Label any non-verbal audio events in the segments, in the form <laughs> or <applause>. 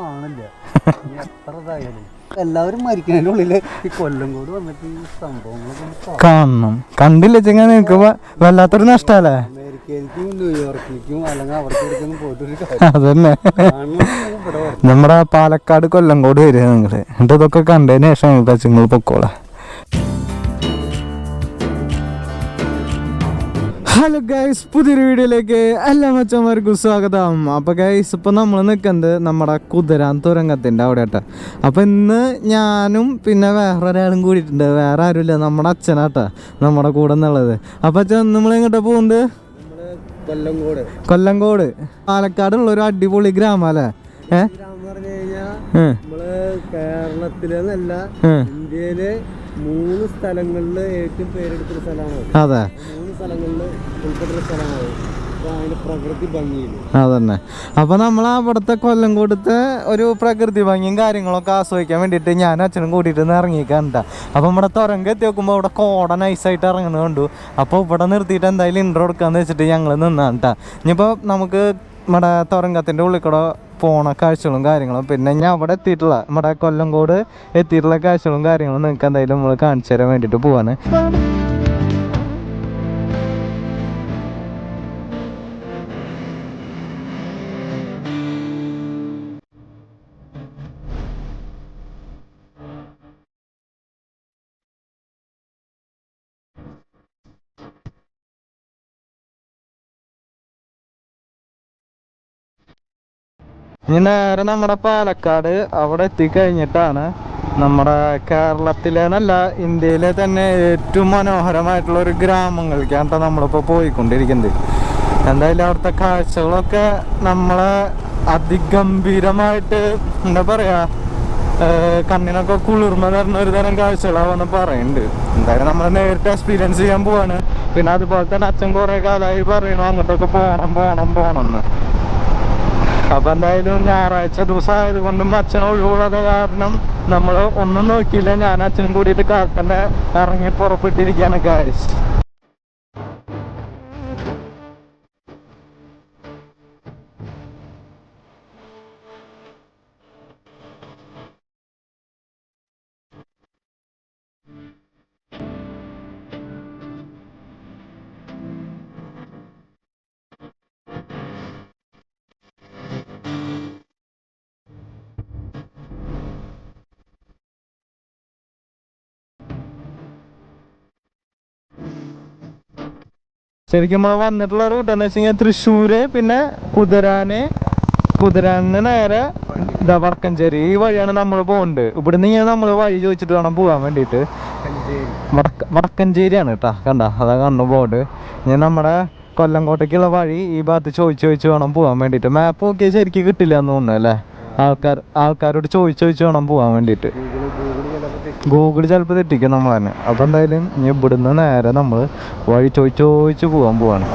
കാണില്ല. ഇനി എത്ര ഇതായാലും. എല്ലാവരും മരിക്കുന്നതിന്റെ ഉള്ളിൽ ഈ കൊല്ലം കൂടി വന്നിട്ട് ഈ സംഭവങ്ങളൊക്കെ കാണണം. കണ്ടില്ല ചെങ്ങ നിനക്ക് വല്ലാത്തൊരു നഷ്ടല്ലേ? അമേരിക്കയിലേക്കും ന്യൂയോർക്കിലേക്കും അല്ലെങ്കിൽ അവിടേക്ക് അതന്നെ. നമ്മടെ പാലക്കാട് കൊല്ലംകോട് വരിക നിങ്ങൾ. എന്നിട്ട് ഇതൊക്കെ കണ്ടതിന് ശേഷം നിങ്ങൾ പൊക്കോളെ. ഹലോ ഗൈസ് പുതിയൊരു വീഡിയോയിലേക്ക് എല്ലാ മച്ചന്മാർക്കും സ്വാഗതം. അപ്പോൾ ഗൈസ് ഇപ്പോൾ നമ്മൾ നിൽക്കുന്നത് നമ്മുടെ കുതിരാൻ തുരങ്കത്തിന്റെ അവിടെ ആട്ടെ അപ്പോൾ ഇന്ന് ഞാനും പിന്നെ വേറെ ഒരാളും കൂടിയിട്ടുണ്ട്. വേറെ ആരുമില്ല നമ്മുടെ അച്ഛനാട്ട നമ്മുടെ കൂടെ എന്നുള്ളത് അപ്പോൾ അച്ഛൻ നമ്മൾ എങ്ങോട്ടാണ് പോകുന്നത് കൊല്ലങ്കോട് കൊല്ലംകോട്. കൊല്ലംകോട്. പാലക്കാടുള്ള ഒരു അടിപൊളി ഗ്രാമം അല്ലേ ഏ? ഗ്രാമം പറഞ്ഞു കഴിഞ്ഞാൽ ഏ. നമ്മൾ കേരളത്തിലെന്നല്ല ഇന്ത്യയിലെ മൂന്ന് സ്ഥലങ്ങളിൽ ഏറ്റവും പേരെടുത്തൊരു സ്ഥലമാണ്. അതെ. അതന്നെ. അപ്പൊ നമ്മൾ അവിടുത്തെ കൊടുത്ത് ഒരു പ്രകൃതി ഭംഗിയും കാര്യങ്ങളൊക്കെ ആസ്വദിക്കാൻ വേണ്ടിയിട്ട് ഞാൻ അച്ഛനും കൂട്ടിയിട്ട് ഇറങ്ങിക്കണ്ട അപ്പൊ നമ്മുടെ തുരങ്ക എത്തി നോക്കുമ്പോൾ ഇവിടെ കോട നൈസായിട്ട് ഇറങ്ങുന്നത് കണ്ടു. അപ്പൊ ഇവിടെ നിർത്തിയിട്ട് എന്തായാലും ഇൻട്രോ എടുക്കാന്ന് വെച്ചിട്ട് ഞങ്ങൾ നിന്നാണ് ഇനിയിപ്പോ നമുക്ക് നമ്മുടെ തുരങ്കത്തിന്റെ ഉള്ളിൽ കൂടെ പോണ കാഴ്ചകളും കാര്യങ്ങളും പിന്നെ ഞാൻ അവിടെ എത്തിയിട്ടുള്ള നമ്മുടെ കൊല്ലംകോട് എത്തിയിട്ടുള്ള കാഴ്ചകളും കാര്യങ്ങളും നിങ്ങൾക്ക് എന്തായാലും നമ്മൾ കാണിച്ചു തരാൻ വേണ്ടിയിട്ട് പോവാണ്. ഇനി നേരെ നമ്മുടെ പാലക്കാട് അവിടെ എത്തിക്കഴിഞ്ഞിട്ടാണ് നമ്മുടെ കേരളത്തിലേന്നല്ല ഇന്ത്യയിലെ തന്നെ ഏറ്റവും മനോഹരമായിട്ടുള്ള ഒരു ഗ്രാമങ്ങളിലേക്കാണ് നമ്മളിപ്പോൾ പോയിക്കൊണ്ടിരിക്കുന്നത് എന്തായാലും അവിടുത്തെ കാഴ്ചകളൊക്കെ നമ്മളെ അതിഗംഭീരമായിട്ട് എന്താ പറയാ ഏഹ് കണ്ണിനൊക്കെ കുളിർമ തരുന്ന ഒരു തരം കാഴ്ചകളാവെന്ന് പറയുന്നുണ്ട് എന്തായാലും നമ്മൾ നേരിട്ട് എക്സ്പീരിയൻസ് ചെയ്യാൻ പോവാണ്. പിന്നെ അതുപോലെ തന്നെ അച്ഛൻ കുറേ കാലമായി പറയണു അങ്ങോട്ടൊക്കെ പോകണം പോകണം പോകണം എന്ന് അപ്പൊ എന്തായാലും ഞായറാഴ്ച ദിവസം ആയതുകൊണ്ടും അച്ഛൻ ഒഴിവുള്ളത് കാരണം നമ്മൾ ഒന്നും നോക്കിയില്ല. ഞാൻ അച്ഛനും കൂടിയിട്ട് കാക്കന്റെ ഇറങ്ങി പുറപ്പെട്ടിരിക്കുകയാണ് കാര്യം ശരിക്കും നമ്മൾ വന്നിട്ടുള്ള റൂട്ട് എന്ന് വെച്ച് കഴിഞ്ഞാൽ തൃശ്ശൂര് പിന്നെ കുതിരാന് കുതിരാന് നേരെ ഇതാ വടക്കഞ്ചേരി. ഈ വഴിയാണ് നമ്മൾ പോകുന്നത് ഇവിടുന്ന് ഇങ്ങനെ നമ്മൾ വഴി ചോദിച്ചിട്ട് വേണം പോകാൻ വേണ്ടിയിട്ട് വടക്ക വടക്കഞ്ചേരിയാണ് കേട്ടാ കണ്ട? അതാ കണ്ണു ബോർഡ് ഇനി നമ്മുടെ കൊല്ലംകോട്ടേക്കുള്ള വഴി ഈ ഭാഗത്ത് ചോദിച്ചു ചോദിച്ചു വേണം പോകാൻ വേണ്ടിയിട്ട് മാപ്പ് നോക്കിയാൽ ശരിക്കും കിട്ടില്ല എന്ന് തോന്നുന്നു അല്ലേ? ആൾക്കാർ ആൾക്കാരോട് ചോദിച്ചു ചോദിച്ചു വേണം പോകാൻ വേണ്ടിയിട്ട് ഗൂഗിൾ ചിലപ്പോൾ തെറ്റിക്കും നമ്മൾ തന്നെ അപ്പോൾ എന്തായാലും ഇനി ഇവിടുന്ന് നേരെ നമ്മൾ വഴി ചോദിച്ച് ചോദിച്ച് പോകാൻ പോവാണ്.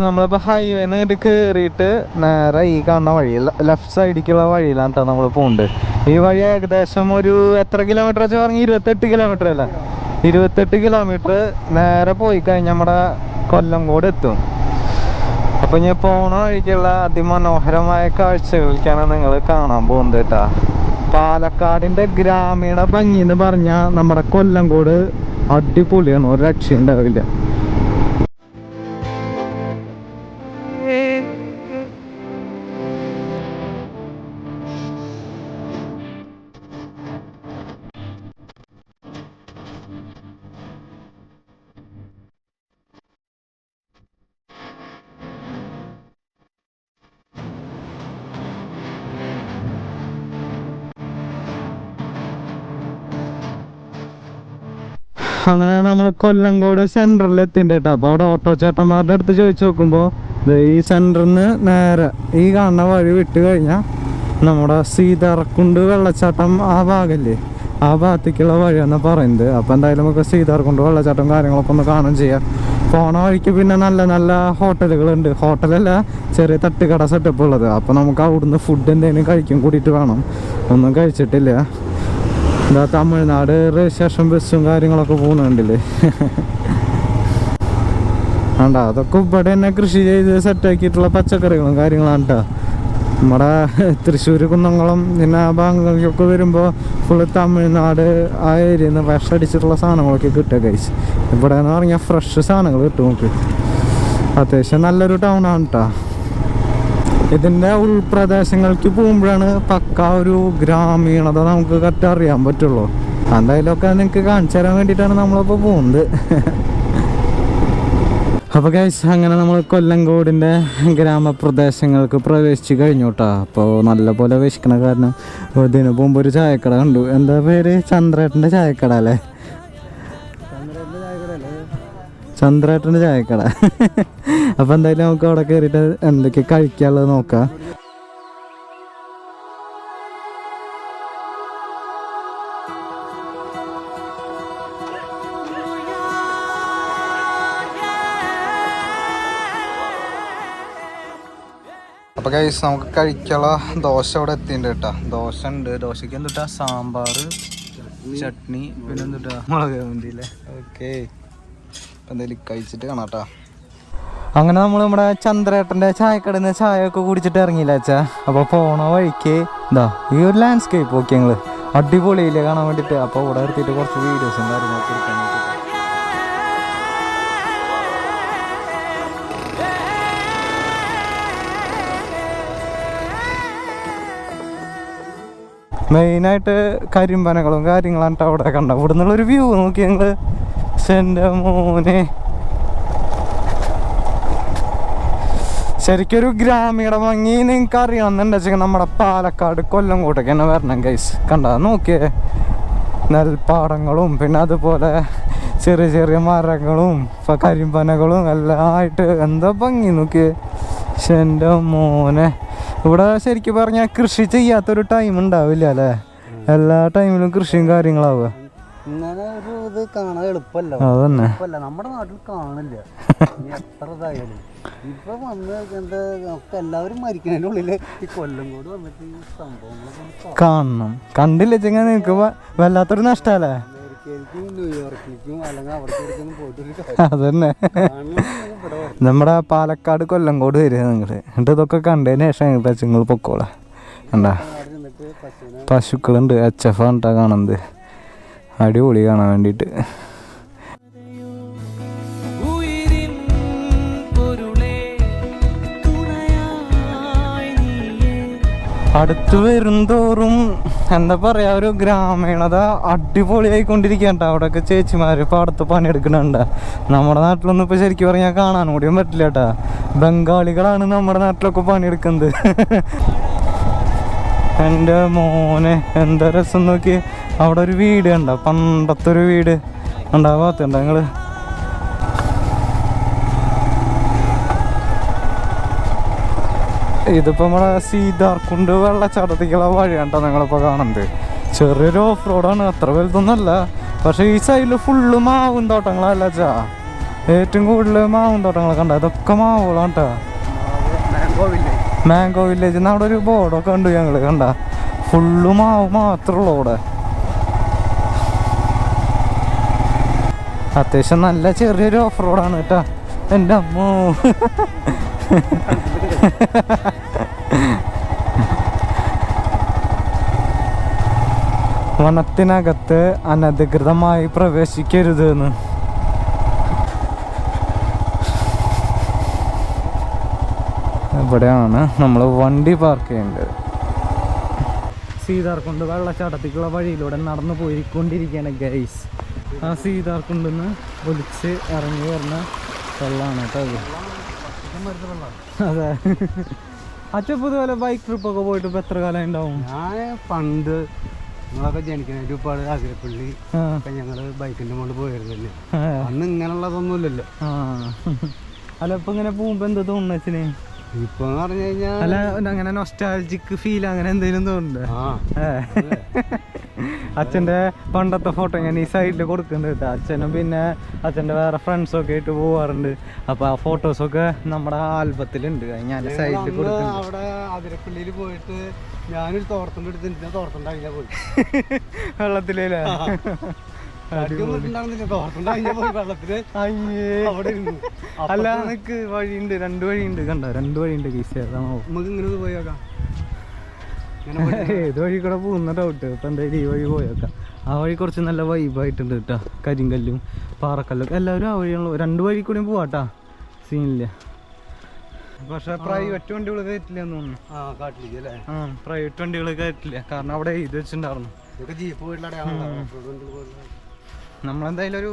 നമ്മളിപ്പോൾ ഹൈവേന്ന് ഇങ്ങോട്ട് കയറിയിട്ട് നേരെ ഈ കാണുന്ന വഴി ലെഫ്റ്റ് സൈഡിലേക്കുള്ള വഴിയിലാണ് കേട്ടോ നമ്മൾ പോകുന്നത് ഈ വഴി ഏകദേശം ഒരു എത്ര കിലോമീറ്റർ വെച്ച് പറഞ്ഞാൽ ഇരുപത്തെട്ട് കിലോമീറ്റർ അല്ലേ? ഇരുപത്തെട്ട് കിലോമീറ്റർ നേരെ പോയി കഴിഞ്ഞാൽ നമ്മുടെ കൊല്ലം കൂടെ എത്തും. അപ്പം ഞാൻ പോണ വഴിക്കുള്ള അതിമനോഹരമായ കാഴ്ചകൾക്കാണ് നിങ്ങൾ കാണാൻ പോകുന്നത് കേട്ടാ പാലക്കാടിന്റെ ഗ്രാമീണ ഭംഗി എന്ന് പറഞ്ഞാൽ നമ്മുടെ കൊല്ലംകോട് അടിപൊളിയാണ്. ഒരു രക്ഷ ഉണ്ടാവില്ല. അങ്ങനെ നമ്മൾ കൊല്ലംകോട് സെന്ററിൽ എത്തിന്റെ കേട്ടോ അപ്പോൾ അവിടെ ഓട്ടോ ചേട്ടന്മാരുടെ അടുത്ത് ചോദിച്ചു നോക്കുമ്പോൾ ഈ സെന്ററിൽ നിന്ന് നേരെ ഈ കാണുന്ന വഴി വിട്ട് കഴിഞ്ഞാൽ നമ്മുടെ സീതാർക്കുണ്ട് വെള്ളച്ചാട്ടം ആ ഭാഗല്ലേ? ആ ഭാഗത്തേക്കുള്ള വഴിയാണ് പറയുന്നത്. അപ്പോൾ എന്തായാലും നമുക്ക് സീതാർക്കുണ്ട് വെള്ളച്ചാട്ടം കാര്യങ്ങളൊക്കെ ഒന്ന് കാണുകയും ചെയ്യാം. പോണ വഴിക്ക് പിന്നെ നല്ല നല്ല ഹോട്ടലുകളുണ്ട്. ഹോട്ടലല്ല ചെറിയ തട്ടുകട സെറ്റപ്പ് ഉള്ളത്. അപ്പോൾ നമുക്ക് അവിടുന്ന് ഫുഡ് എന്തെങ്കിലും കഴിക്കും കൂടിയിട്ട് വേണം. ഒന്നും കഴിച്ചിട്ടില്ല. എന്താ തമിഴ്നാട് രജിസ്ട്രേഷൻ ബസ്സും കാര്യങ്ങളൊക്കെ പോകുന്നുണ്ടല്ലേ ആണ്ടാ അതൊക്കെ ഇവിടെ തന്നെ കൃഷി ചെയ്ത് സെറ്റാക്കിയിട്ടുള്ള പച്ചക്കറികളും കാര്യങ്ങളാണ് കേട്ടോ നമ്മുടെ തൃശ്ശൂർ കുന്നംകുളം പിന്നെ ആ ഭാഗങ്ങളിലൊക്കെ വരുമ്പോൾ ഫുള്ള് തമിഴ്നാട് ആ ഏരിയയിൽ നിന്ന് വിഷം അടിച്ചിട്ടുള്ള സാധനങ്ങളൊക്കെ കിട്ടുക കഴിച്ച് ഇവിടെ എന്ന് പറഞ്ഞാൽ ഫ്രഷ് സാധനങ്ങൾ കിട്ടും നമുക്ക്. അത്യാവശ്യം നല്ലൊരു ടൗൺ ആണ് കേട്ടോ ഇതിന്റെ ഉൾപ്രദേശങ്ങൾക്ക് പോകുമ്പോഴാണ് പക്ക ഒരു ഗ്രാമീണത നമുക്ക് കറക്റ്റ് അറിയാൻ പറ്റുള്ളൂ. എന്തായാലും ഒക്കെ നിങ്ങൾക്ക് കാണിച്ചു തരാൻ വേണ്ടിയിട്ടാണ് നമ്മളിപ്പോൾ പോകുന്നത്. അപ്പോൾ ഗൈസ് അങ്ങനെ നമ്മൾ കൊല്ലങ്കോടിന്റെ ഗ്രാമപ്രദേശങ്ങൾക്ക് പ്രവേശിച്ച് കഴിഞ്ഞു കേട്ടോ. അപ്പോൾ നല്ലപോലെ വിശക്കണ കാരണം ഇതിന് പോകുമ്പോൾ ഒരു ചായക്കട കണ്ടു. എന്താ പേര്? ചന്ദ്രേട്ടന്റെ ചായക്കട അല്ലേ? ചന്ദ്രേട്ടന്റെ ചായക്കട. അപ്പോൾ എന്തായാലും നമുക്ക് അവിടെ കയറിയിട്ട് എന്തൊക്കെ കഴിക്കാനുള്ളത് നോക്കാം. അപ്പോൾ കൈസ് നമുക്ക് കഴിക്കാനുള്ള ദോശ അവിടെ എത്തിയിട്ടുണ്ട് കേട്ടോ. ദോശ ഉണ്ട്. ദോശയ്ക്ക് എന്തുട്ടാ? സാമ്പാർ ചട്നി. പിന്നെ എന്തുട്ടാ മുളക് മന്തിയില്ലേ ഓക്കെ എന്തായാലും കഴിച്ചിട്ട് കാണാം കേട്ടോ അങ്ങനെ നമ്മൾ നമ്മുടെ ചന്ദ്രേട്ടന്റെ ചായക്കടയിൽ നിന്ന് ചായ ഒക്കെ കുടിച്ചിട്ട് ഇറങ്ങിയില്ല അച്ഛാ? അപ്പോൾ പോണ വഴിക്ക് ഇതാ ഈ ഒരു ലാൻഡ്സ്കേപ്പ് ഓക്കെ ഞങ്ങൾ അടിപൊളിയില്ലേ കാണാൻ വേണ്ടിയിട്ട് അപ്പോൾ ഇവിടെ നിർത്തിയിട്ട് കുറച്ച് വീഡിയോസും കാര്യങ്ങളൊക്കെ എടുക്കാൻ വേണ്ടിയിട്ട് മെയിനായിട്ട് കരിമ്പനകളും കാര്യങ്ങളാണ് അവിടെ കണ്ട ഇവിടെ നിന്നുള്ളൊരു വ്യൂ നോക്കി പക്ഷെ എന്റെ മോനെ. ശരിക്കൊരു ഗ്രാമീണ ഭംഗി നിങ്ങൾക്ക് അറിയണമെന്നുണ്ടെച്ചെങ്കിൽ നമ്മുടെ പാലക്കാട് കൊല്ലം കൂട്ടൊക്കെ തന്നെ വരണം ഗൈസ് കണ്ട? നോക്കിയേ. നെൽപ്പാടങ്ങളും പിന്നെ അതുപോലെ ചെറിയ ചെറിയ മരങ്ങളും കരിമ്പനകളും എല്ലാം ആയിട്ട് എന്താ ഭംഗി നോക്കിയേ. പക്ഷെ എന്റെ മോനെ ഇവിടെ ശരിക്കും പറഞ്ഞാൽ കൃഷി ചെയ്യാത്തൊരു ടൈം ഉണ്ടാവില്ല അല്ലേ? എല്ലാ ടൈമിലും കൃഷിയും കാര്യങ്ങളാവുക കാണാൻ എളുപ്പമല്ല. അതന്നെ. എളുപ്പമല്ല. നമ്മുടെ നാട്ടിൽ കാണില്ല. ഇനി എത്ര ഇതായാലും. ഇപ്പൊ വന്ന് എന്താ നമുക്ക് എല്ലാവരും മരിക്കുന്നതിന്റെ ഉള്ളിൽ ഈ കൊല്ലം കൂടി വന്നിട്ട് ഈ സംഭവങ്ങളൊക്കെ ഒന്ന്. കാണണം. കണ്ടില്ല ചെങ്ങ നിനക്ക് വ- വല്ലാത്തൊരു നഷ്ടല്ലേ? അമേരിക്കയിലേക്കും ന്യൂയോർക്കിലേക്കും അല്ലെങ്കിൽ അവിടെ ഇവിടേക്കൊന്നും പോയിട്ട് ഒരു കാര്യം. അതന്നെ. കാണണമെന്നുണ്ടെങ്കിൽ ഇവിടെ വരണം. നമ്മുടെ പാലക്കാട് കൊല്ലംകോട് വരിക നിങ്ങൾ എന്നിട്ട് ഇതൊക്കെ കണ്ടതിന് ശേഷം നിങ്ങൾ പൊക്കോളാ. കണ്ടാ? അവിടെ ചെന്നിട്ട് പശുവിനെ പശുക്കളുണ്ട്. എച്ച് എഫ് ആണ് കാണുന്നത്. അടിപൊളി കാണാൻ വേണ്ടിയിട്ട്. അടുത്ത് വരുംതോറും എന്താ പറയാ ഒരു ഗ്രാമീണത അടിപൊളിയായിക്കൊണ്ടിരിക്കണ്ട അവിടെയൊക്കെ ചേച്ചിമാർ പാടത്ത് പണിയെടുക്കണുണ്ട് നമ്മുടെ നാട്ടിലൊന്നും ഇപ്പൊ ശരിക്കും പറഞ്ഞാൽ കാണാൻ കൂടിയും പറ്റില്ല കേട്ടാ. ബംഗാളികളാണ് നമ്മുടെ നാട്ടിലൊക്കെ പണിയെടുക്കുന്നത്. എന്റെ മോനെ എന്താ രസം നോക്കി അവിടെ ഒരു വീട് കണ്ട? പണ്ടത്തെ ഒരു വീട് ഉണ്ടാവാത്തുണ്ടോ നിങ്ങൾ? ഇതിപ്പോ നമ്മളെ സീതാർക്കുണ്ട് വെള്ളച്ചാട്ടത്തേക്കുള്ള വഴിയാണ് ട്ടോ നിങ്ങളിപ്പോ കാണുന്നത്? ചെറിയൊരു ഓഫ് റോഡാണ് അത്ര വലുതൊന്നല്ല. പക്ഷെ ഈ സൈഡിൽ ഫുള്ള് മാവും തോട്ടങ്ങളല്ല ചാ ഏറ്റവും കൂടുതൽ മാവും തോട്ടങ്ങൾ കണ്ട? ഇതൊക്കെ മാവുകളാണ് കേട്ടോ മാംഗോ വില്ലേജ്. അവിടെ ഒരു ബോർഡൊക്കെ ഉണ്ട് ഞങ്ങൾ കണ്ട? ഫുള്ള് മാവ് മാത്രമുള്ളൂ അവിടെ. അത്യാവശ്യം നല്ല ചെറിയൊരു ഓഫ് റോഡാണ് കേട്ടോ. എന്റെ അമ്മോ. വനത്തിനകത്ത് അനധികൃതമായി പ്രവേശിക്കരുത് എന്ന് ഇവിടെയാണ് നമ്മൾ വണ്ടി പാർക്ക് ചെയ്യേണ്ടത്. സീതാർകുണ്ട് വെള്ളച്ചാട്ടത്തേക്കുള്ള വഴിയിലൂടെ നടന്നു പോയിക്കൊണ്ടിരിക്കുകയാണ് ഗൈസ് ആ സീതാർകുണ്ടെന്ന് ഒലിച്ച് ഇറങ്ങി വരുന്ന വെള്ളമാണ് കേട്ടോ അതെ. അച്ഛൻ ഇതുപോലെ ബൈക്ക് ട്രിപ്പൊക്കെ പോയിട്ട് ഇപ്പൊ എത്ര കാലം ഉണ്ടാവും? ഞാൻ പണ്ട് നിങ്ങളൊക്കെ ജനിക്കുന്ന ഒരുപാട് ആഗ്രഹപ്പള്ളി അപ്പൊ ഒക്കെ ഞങ്ങൾ ബൈക്കിന്റെ മുകളിൽ പോയിരുന്നില്ലേ അന്ന് ഇങ്ങനെയുള്ളതൊന്നുമില്ലല്ലോ. അല്ല ഇപ്പൊ ഇങ്ങനെ പോകുമ്പോ എന്താ തോന്നുന്നു അച്ഛനെ? ഇപ്പൊ പറഞ്ഞു കഴിഞ്ഞാൽ അല്ല അങ്ങനെ നൊസ്റ്റാൾജിക് ഫീൽ അങ്ങനെ എന്തെങ്കിലും തോന്നുന്നുണ്ടോ. അച്ഛന്റെ പണ്ടത്തെ ഫോട്ടോ ഞാൻ ഈ സൈഡിൽ കൊടുക്കുന്നുണ്ട് കേട്ടോ അച്ഛനും പിന്നെ അച്ഛന്റെ വേറെ ഫ്രണ്ട്സൊക്കെ ആയിട്ട് പോവാറുണ്ട്. അപ്പോൾ ആ ഫോട്ടോസൊക്കെ നമ്മുടെ ആൽബത്തിലുണ്ട്. ഞാൻ സൈഡിൽ കൊടുക്കും അവിടെ അതിരപ്പള്ളിയിൽ പോയിട്ട് ഞാനൊരു തോർത്തുണ്ട് എടുത്തിട്ട് എന്റെ തോർത്തുണ്ടായില്ല പോയി. <laughs> വെള്ളത്തിലേ അല്ല നിനക്ക് വഴിയുണ്ട്. രണ്ട് വഴിയുണ്ട്. കണ്ടോ? രണ്ട് വഴിയുണ്ട്. കീസ് നമുക്ക് ഇങ്ങനെ പോയി നോക്കാം. <laughs> ഏത് വഴി കൂടെ പോകുന്ന ഡൗട്ട് ഇപ്പൊ എന്തായാലും ഈ വഴി പോയേക്കാം. ആ വഴി കുറച്ച് നല്ല വൈബായിട്ടുണ്ട് കേട്ടോ. കരിങ്കല്ലും പാറക്കല്ലും. എല്ലാവരും ആ വഴിയുള്ള രണ്ട് വഴി കൂടിയും പോവാട്ടാ. സീനില്ല പക്ഷെ പ്രൈവറ്റ് വണ്ടികൾ കയറ്റില്ല എന്ന് തോന്നുന്നു. പ്രൈവറ്റ് വണ്ടികൾ കയറ്റില്ല. കാരണം അവിടെ ഇത് വെച്ചിട്ടുണ്ടായിരുന്നു. നമ്മളെന്തായാലും ഒരു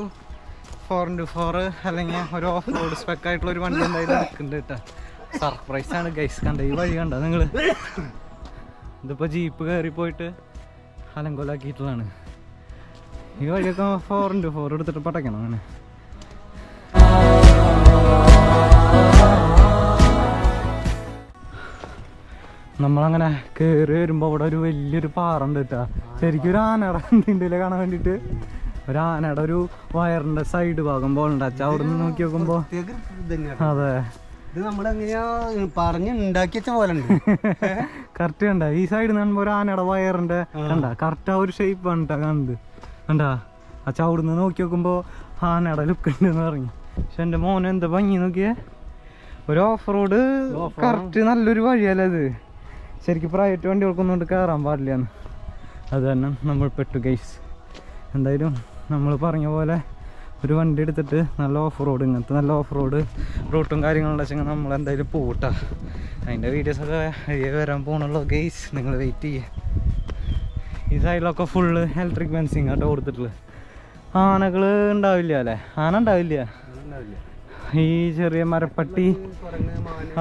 ഫോർ ഇന്റു ഫോർ അല്ലെങ്കിൽ ഒരു ഓഫ് റോഡ് സ്പെക്കായിട്ടുള്ള ഒരു വണ്ടി എന്തായാലും എടുക്കുന്നുണ്ട് കേട്ടോ. സർപ്രൈസാണ് ഗൈസ് കണ്ട? ഈ വഴി കണ്ട നിങ്ങൾ ഇതിപ്പോൾ ജീപ്പ് കയറി പോയിട്ട് അലങ്കോലാക്കിയിട്ടുള്ളതാണ്. ഈ വഴിയൊക്കെ ഫോർ ഉണ്ട്. ഫോർ എടുത്തിട്ട് പടയ്ക്കണം അങ്ങനെ. നമ്മളങ്ങനെ കയറി വരുമ്പോൾ അവിടെ ഒരു വലിയൊരു പാറ ഉണ്ട് കേട്ടാ. ശരിക്കും ഒരു ആനയുടെ എന്തിന്റെ കാണാൻ വേണ്ടിയിട്ട് ഒരു ആനയുടെ ഒരു വയറിന്റെ സൈഡ് ഭാഗം പോലുണ്ട് അച്ഛാ അവിടെ നിന്ന് നോക്കി നോക്കുമ്പോ അതെ. ഇത് നമ്മളെങ്ങനെയാ പറഞ്ഞ് ഉണ്ടാക്കി വെച്ച പോലെ ഉണ്ട് കറക്റ്റ് <laughs> കണ്ട. ഈ സൈഡ് നിന്ന് ഒരു ആനയുടെ വയറിന്റെ കണ്ട. കറക്റ്റ് ആ ഒരു ഷേപ്പ് ആണ് കാണുന്നത് കണ്ടാ. അച്ഛ അവിടുന്ന് നോക്കി നോക്കുമ്പോ ആനട ലുക്ക് ഉണ്ട് എന്ന് പറഞ്ഞു. പക്ഷെ എന്റെ മോനെ എന്താ ഭംഗി നോക്കിയേ? ഒരു ഓഫ് റോഡ് കറക്റ്റ് നല്ലൊരു വഴിയല്ലേ അത് ശരിക്കും പ്രൈവറ്റ് വണ്ടികൾക്കൊന്നും കൊണ്ട് കയറാൻ പാടില്ലാന്ന് അത് തന്നെ നമ്മൾ പെട്ടു ഗൈസ് എന്തായാലും നമ്മൾ പറഞ്ഞ പോലെ ഒരു വണ്ടി എടുത്തിട്ട് നല്ല ഓഫ് റോഡ് ഇങ്ങനത്തെ നല്ല ഓഫ് റോഡ് റൂട്ടും കാര്യങ്ങളും വെച്ചെങ്കിൽ നമ്മൾ എന്തായാലും പോകട്ടാ അതിന്റെ വീഡിയോസൊക്കെ വരാൻ പോകണല്ലോ ഗെയ്സ് നിങ്ങൾ വെയിറ്റ് ചെയ്യുക ഈ സൈഡിലൊക്കെ ഫുള്ള് ഇലക്ട്രിക് ഫെൻസിങ് ആട്ടോ കൊടുത്തിട്ടുള്ളത് ആനകൾ ഉണ്ടാവില്ല അല്ലേ? ആന ഉണ്ടാവില്ല. ഈ ചെറിയ മരപ്പട്ടി.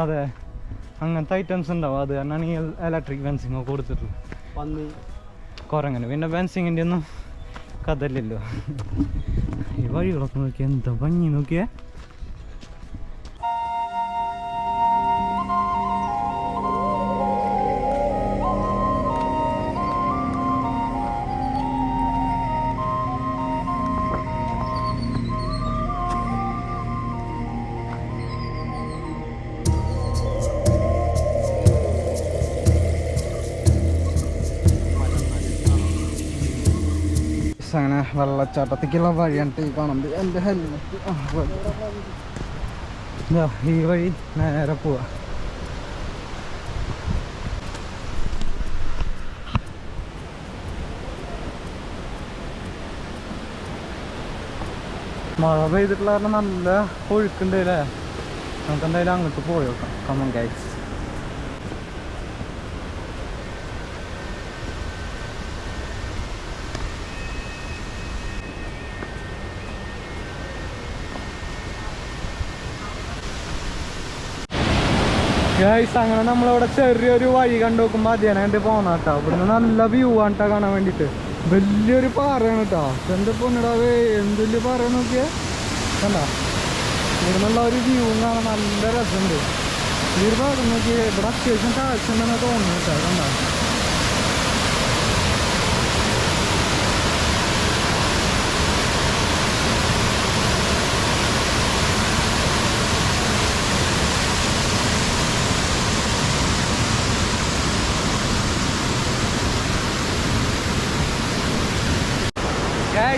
അതെ. അങ്ങനത്തെ ഐറ്റംസ് ഉണ്ടാവും. അത് കാരണമാണ് ഈ ഇലക്ട്രിക് ഫെൻസിങ് ഒക്കെ കൊടുത്തിട്ടുള്ളത്. കുറങ്ങനെ പിന്നെ ഫെൻസിങ്ങിന്റെ ഒന്നും കഥയില്ലല്ലോ ഈ വഴികളൊക്കെ നോക്കിയാൽ എന്താ ഭംഗി നോക്കിയേ. വെള്ളച്ചാട്ടത്തേക്കുള്ള വഴിയാണ് ഈ കാണുന്നത്. എന്റെ ഹെൽമെറ്റ് ഈ വഴി നേരെ പോവാ. മഴ പെയ്തിട്ടുള്ള കാരണം നല്ല ഒഴുക്കുണ്ട് അല്ലേ? നമുക്ക് എന്തായാലും അങ്ങോട്ട് പോയി നോക്കാം. കമൻ ഗൈസ് ഗൈസ് അങ്ങനെ നമ്മളിവിടെ ചെറിയൊരു വഴി കണ്ടു നോക്കുമ്പോൾ അതിയാണ് കണ്ട് പോന്ന കേട്ടോ ഇവിടുന്ന് നല്ല വ്യൂ ആണ് കേട്ടോ കാണാൻ വേണ്ടിട്ട്. വലിയൊരു പാറയാണ് കേട്ടോ എന്താ പൊന്നിടാവേ എന്ത് വലിയ പാറ നോക്കിയേ? കണ്ട? ഇവിടുന്നുള്ള ഒരു വ്യൂ കാണാൻ നല്ല രസമുണ്ട്. ഈ ഒരു ഭാഗം നോക്കിയേ ഇവിടെ അത്യാവശ്യം കാഴ്ച ഉണ്ടെന്ന് തോന്നുന്നു കേട്ടോ കണ്ട?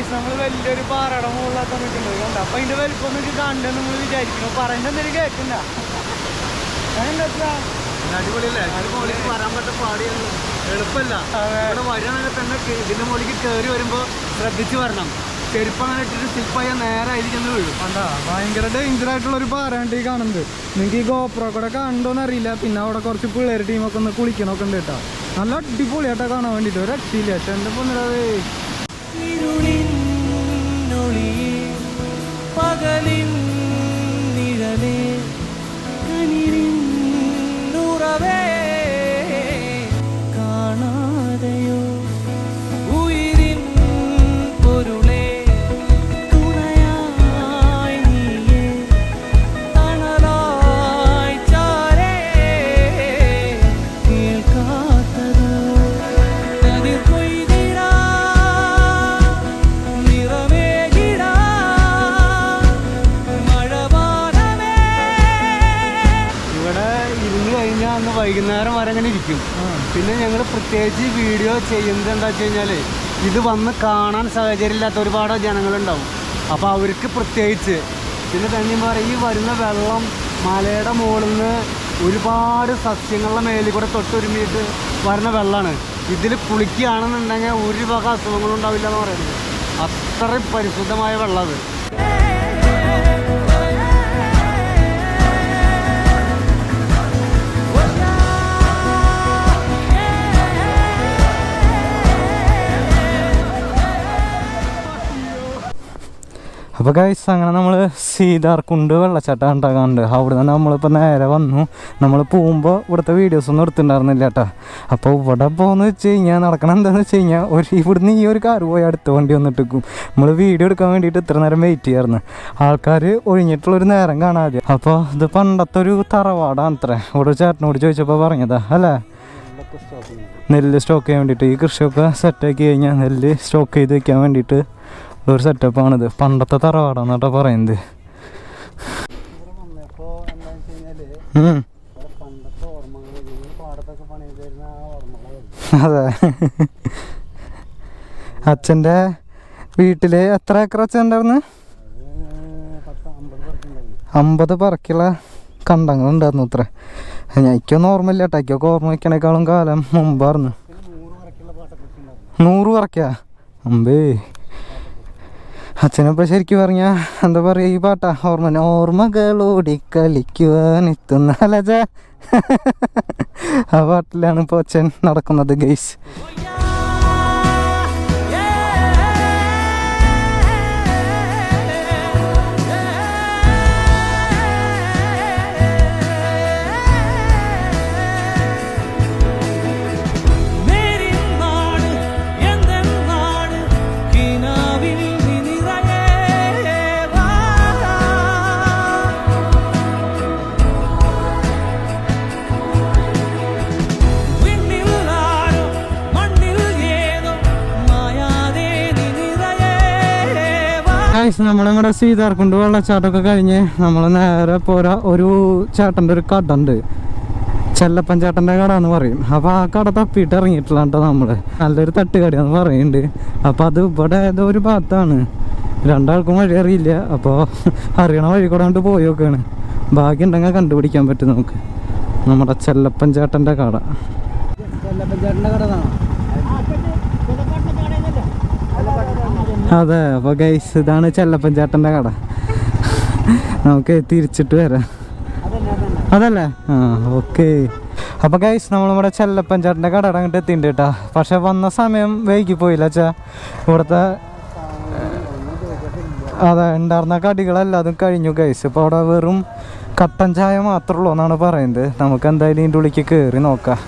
ഗൈസ് നമ്മൾ വലിയൊരു പാറയുടെ മുകളിലാക്കാൻ നിൽക്കുന്നത് കണ്ട? അപ്പൊ അതിന്റെ വലിപ്പം നിങ്ങൾക്ക് കണ്ടു നമ്മൾ വിചാരിക്കുന്നു. പറയുന്നത് എന്തെങ്കിലും ഇത് അടിപൊളിയല്ലേ? ഇതിന് വരാൻ പറ്റ പാടിയാണ് എളുപ്പമല്ല. ഇവിടെ വഴിയാണെങ്കിൽ തന്നെ ഇതിന്റെ മുകളിലേക്ക് കയറി വരുമ്പോ ശ്രദ്ധിച്ച് വരണം. ചെരുപ്പ് അങ്ങനെ ഇട്ടിട്ട് സ്ലിപ്പായ നേരെ അതിൽ ചെന്ന് വീഴും. കണ്ടാ? ഭയങ്കര ഡേഞ്ചർ ആയിട്ടുള്ള ഒരു പാറയുണ്ട് ഈ കാണുന്നത്. നിങ്ങൾക്ക് ഈ ഗോപ്രോ കൂടെ കണ്ടോന്ന് അറിയില്ല. പിന്നെ അവിടെ കുറച്ച് പിള്ളേർ ടീമൊക്കെ ഒന്ന് കുളിക്കണമൊക്കെ ഉണ്ട് കേട്ടോ. നല്ല അടിപൊളിയായിട്ടാ കാണാൻ വേണ്ടിട്ട് ഒരു രക്ഷയില്ല പക്ഷെ എന്റെ പൊന്നിടാവേ பகலின் நிழலே. എന്താ വെച്ച് കഴിഞ്ഞാൽ ഇത് വന്ന് കാണാൻ സാഹചര്യമില്ലാത്ത ഒരുപാട് ജനങ്ങളുണ്ടാവും. അപ്പോൾ അവർക്ക് പ്രത്യേകിച്ച് പിന്നെ പറയും ഈ വരുന്ന വെള്ളം മലയുടെ മുകളിൽ നിന്ന് ഒരുപാട് സസ്യങ്ങളുടെ മേലിൽ കൂടെ തൊട്ടൊരുമിയിട്ട് വരുന്ന വെള്ളമാണ് ഇതിൽ കുളിക്കുകയാണെന്നുണ്ടെങ്കിൽ ഒരു വക അസുഖങ്ങളും ഉണ്ടാവില്ല എന്ന് പറയുന്നത്. അത്രയും പരിശുദ്ധമായ വെള്ളം അത്. അപ്പോൾ ഗൈസ് അങ്ങനെ നമ്മൾ സീതാർക്കുണ്ട് വെള്ളച്ചാട്ടം ഉണ്ടാകാറുണ്ട് അവിടെ നിന്ന് നമ്മളിപ്പോൾ നേരെ വന്നു. നമ്മൾ പോകുമ്പോൾ ഇവിടുത്തെ വീഡിയോസ് ഒന്നും എടുത്തിട്ടുണ്ടായിരുന്നില്ല കേട്ടോ. അപ്പോൾ ഇവിടെ പോകുന്ന വെച്ച് കഴിഞ്ഞാൽ നടക്കണം എന്താണെന്ന് വെച്ച് കഴിഞ്ഞാൽ ഒരു ഇവിടുന്ന് ഈ ഒരു കാർ പോയി അടുത്ത വണ്ടി വന്നിട്ടിരിക്കും നമ്മൾ വീഡിയോ എടുക്കാൻ വേണ്ടിയിട്ട് ഇത്ര നേരം വെയിറ്റ് ചെയ്യാറുണ്ട് ആൾക്കാർ ഒഴിഞ്ഞിട്ടുള്ളൊരു നേരം കാണാതെ അപ്പോൾ ഇത് പണ്ടത്തെ ഒരു തറവാടാണ് അത്ര. ഇവിടെ ചേട്ടനോട് ചോദിച്ചപ്പോൾ പറഞ്ഞതാ അല്ലേ? നെല്ല് സ്റ്റോക്ക് ചെയ്യാൻ വേണ്ടിയിട്ട് ഈ കൃഷിയൊക്കെ സെറ്റാക്കി കഴിഞ്ഞാൽ നെല്ല് സ്റ്റോക്ക് ചെയ്ത് വെക്കാൻ വേണ്ടിയിട്ട് ഒരു സെറ്റപ്പാണിത് പണ്ടത്തെ തറവാടാന്നാട്ടാ പറയുന്നത്. അതെ. അച്ഛന്റെ വീട്ടിൽ എത്ര ഏക്കർ അച്ഛൻ ഉണ്ടായിരുന്നു? അമ്പത് പറക്കുള്ള കണ്ടങ്ങളുണ്ടായിരുന്നു അത്ര. എനിക്കൊന്നും ഓർമ്മയില്ല കേട്ടോ എനിക്കൊക്കെ ഓർമ്മ വയ്ക്കണേക്കാളും കാലം മുമ്പായിരുന്നു. നൂറ് പറക്കാ അമ്പേ. അച്ഛനിപ്പോൾ ശരിക്കും പറഞ്ഞാൽ എന്താ പറയുക ഈ പാട്ടാ ഓർമ്മ ഓർമ്മകളോടി കളിക്കുവാൻ എത്തുന്ന അലജ ആ പാട്ടിലാണ് ഇപ്പോൾ അച്ഛൻ നടക്കുന്നത് ഗെയ്സ് ഗൈസ് നമ്മളിവിടെ സീതാർക്കുണ്ട് വെള്ളച്ചാട്ടമൊക്കെ കഴിഞ്ഞ് നമ്മൾ നേരെ പോരാ ഒരു ചേട്ടന്റെ ഒരു കട ഉണ്ട് ചെല്ലപ്പൻ ചേട്ടന്റെ കട എന്ന് പറയും. അപ്പോൾ ആ കട തപ്പിയിട്ട് ഇറങ്ങിയിട്ടില്ല കേട്ടോ നമ്മൾ നല്ലൊരു തട്ടുകടയാന്ന് പറയുന്നുണ്ട് അപ്പോൾ അത് ഇവിടെ ഏതോ ഒരു ഭാഗത്താണ്. രണ്ടാൾക്കും വഴി അറിയില്ല. അപ്പോൾ അറിയണ വഴി കൂടെ കൊണ്ട് പോയി നോക്കുകയാണ് ഭാഗ്യം ഉണ്ടെങ്കിൽ കണ്ടുപിടിക്കാൻ പറ്റും നമുക്ക്. നമ്മുടെ ചെല്ലപ്പൻ ചേട്ടന്റെ കട. ചേട്ടന്റെ കട കാണാം അതെ അപ്പോൾ ഗൈസ് ഇതാണ് ചെല്ലപ്പൻ ചേട്ടന്റെ കട. നമുക്ക് തിരിച്ചിട്ട് വരാം. അതല്ലേ? ആ ഓക്കെ അപ്പോൾ ഗൈസ് നമ്മൾ നമ്മളിവിടെ ചെല്ലപ്പൻ ചേട്ടന്റെ കട അങ്ങോട്ട് എത്തിയിട്ടുണ്ട് പക്ഷെ വന്ന സമയം വൈകി പോയില്ല അച്ഛാ. ഇവിടുത്തെ അതെ ഉണ്ടായിരുന്ന കടികളെല്ലാതും കഴിഞ്ഞു ഗൈസ് ഇപ്പോൾ അവിടെ വെറും കട്ടൻ ചായ മാത്രമേ ഉള്ളൂ എന്നാണ് പറയുന്നത്. നമുക്ക് എന്തായാലും ഇതിന്റെ ഉള്ളിലേക്ക് കയറി നോക്കാം.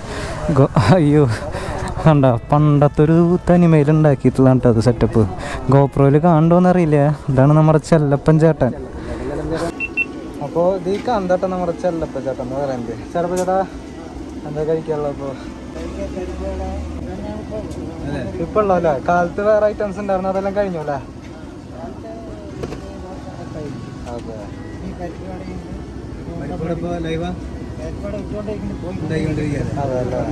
അയ്യോ. കണ്ട പണ്ടത്തെ ഒരു തനിമയിൽ ഉണ്ടാക്കിയിട്ടുള്ള കേട്ടോ അത് സെറ്റപ്പ് ഗോപ്രോയിൽ കാണുമോന്നറിയില്ല ഇതാണ് നമ്മുടെ ചെല്ലപ്പൻ ചേട്ടൻ. അപ്പോൾ ഇത് കണ്ടട്ടോ നമ്മുടെ ചെല്ലപ്പൻ ചേട്ടൻ എന്ന് പറയുന്നത്. ചെലപ്പ ചേട്ടാ എന്താ കഴിക്കാനുള്ളത് അപ്പോൾ ഇപ്പൊ ഉള്ളല്ലേ കാലത്ത് വേറെ ഐറ്റംസ് ഉണ്ടായിരുന്നു അതെല്ലാം കഴിഞ്ഞു അല്ലേ? അതെ. അതല്ലേ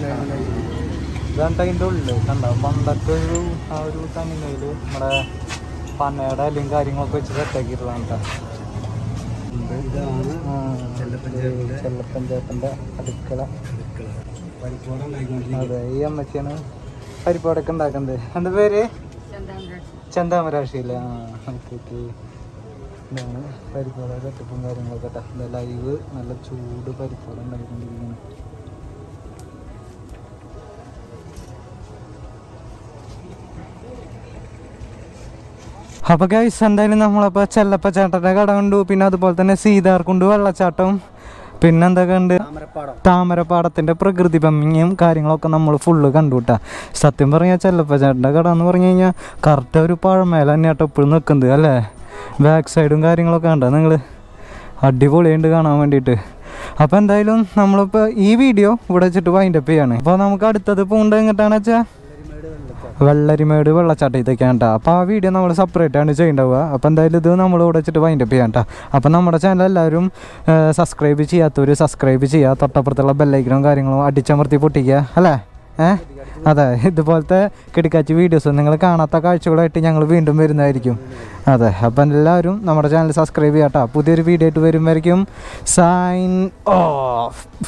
ഇതാണ് അതിന്റെ ഉള്ളിൽ കണ്ട? പണ്ടത്തെ ഒരു ആ ഒരു തനിമയിൽ നമ്മുടെ പന്നയുടെ അല്ലെങ്കിൽ കാര്യങ്ങളൊക്കെ വെച്ച് സെറ്റാക്കിയിട്ടുള്ളതാണ് കേട്ടോ ചെല്ലപ്പഞ്ചേട്ടന്റെ അടുക്കള. അതെ ഈ അമ്മച്ചിയാണ് പരിപ്പാടൊക്കെ ഉണ്ടാക്കുന്നത്. എന്താ പേര്? ചന്താമരാശിയില്ല ആ ഓക്കെ ഓക്കെ. ഇതാണ് പരിപ്പാട കാര്യങ്ങളൊക്കെ കേട്ടോ ഇത് ലൈവ് നല്ല ചൂട് പരിപ്പാട ഉണ്ടായിക്കൊണ്ടിരിക്കുന്നു അപ്പോൾ ഗൈസ് എന്തായാലും നമ്മളപ്പോൾ ചെല്ലപ്പ ചേട്ടന്റെ കട കണ്ടു. പിന്നെ അതുപോലെ തന്നെ സീതാർക്കുണ്ട് വെള്ളച്ചാട്ടം. പിന്നെ കണ്ട്? ഉണ്ട് താമരപ്പാടം. താമരപ്പാടത്തിന്റെ പ്രകൃതി ഭംഗിയും കാര്യങ്ങളൊക്കെ നമ്മൾ ഫുള്ള് കണ്ടുട്ടാ സത്യം പറഞ്ഞാൽ ചെല്ലപ്പ ചേട്ടന്റെ കട എന്ന് പറഞ്ഞു കഴിഞ്ഞാൽ കറക്റ്റ് ഒരു പഴമേല തന്നെയാട്ടോ എപ്പോഴും നിൽക്കുന്നത് അല്ലേ? ബാക്ക് സൈഡും കാര്യങ്ങളൊക്കെ കണ്ടോ നിങ്ങൾ അടിപൊളിയുണ്ട് കാണാൻ വേണ്ടിയിട്ട്. അപ്പോൾ എന്തായാലും നമ്മളിപ്പോൾ ഈ വീഡിയോ ഇവിടെ വെച്ചിട്ട് വൈൻഡപ്പ് ചെയ്യാണ്. അപ്പോൾ നമുക്ക് അടുത്തത് പോകേണ്ടത് എങ്ങോട്ടാണെന്ന് വെച്ചാൽ വെള്ളരിമേട് വെള്ളച്ചാട്ടം ഇതൊക്കെയാണ് കേട്ടോ. അപ്പോൾ ആ വീഡിയോ നമ്മൾ സെപ്പറേറ്റ് ആണ് ചെയ്യേണ്ടാവുക. അപ്പോൾ എന്തായാലും ഇത് നമ്മൾ ഇവിടെ വെച്ചിട്ട് വൈൻഡപ്പ് ചെയ്യാം കേട്ടോ. അപ്പോൾ നമ്മുടെ ചാനൽ എല്ലാവരും സബ്സ്ക്രൈബ് ചെയ്യാത്തവർ സബ്സ്ക്രൈബ് ചെയ്യുക. തൊട്ടപ്പുറത്തുള്ള ബെല്ലൈക്കനും കാര്യങ്ങളും അടിച്ചമർത്തി പൊട്ടിക്കുക. അല്ലേ? ഏ? അതെ. ഇതുപോലത്തെ കിടക്കാച്ചി വീഡിയോസ് നിങ്ങൾ കാണാത്ത കാഴ്ചകളായിട്ട് ഞങ്ങൾ വീണ്ടും വരുന്നതായിരിക്കും. അതെ. അപ്പം എല്ലാവരും നമ്മുടെ ചാനൽ സബ്സ്ക്രൈബ് ചെയ്യാം കേട്ടോ. പുതിയൊരു വീഡിയോ ആയിട്ട് വരുമായിരിക്കും സൈൻ ഓഫ്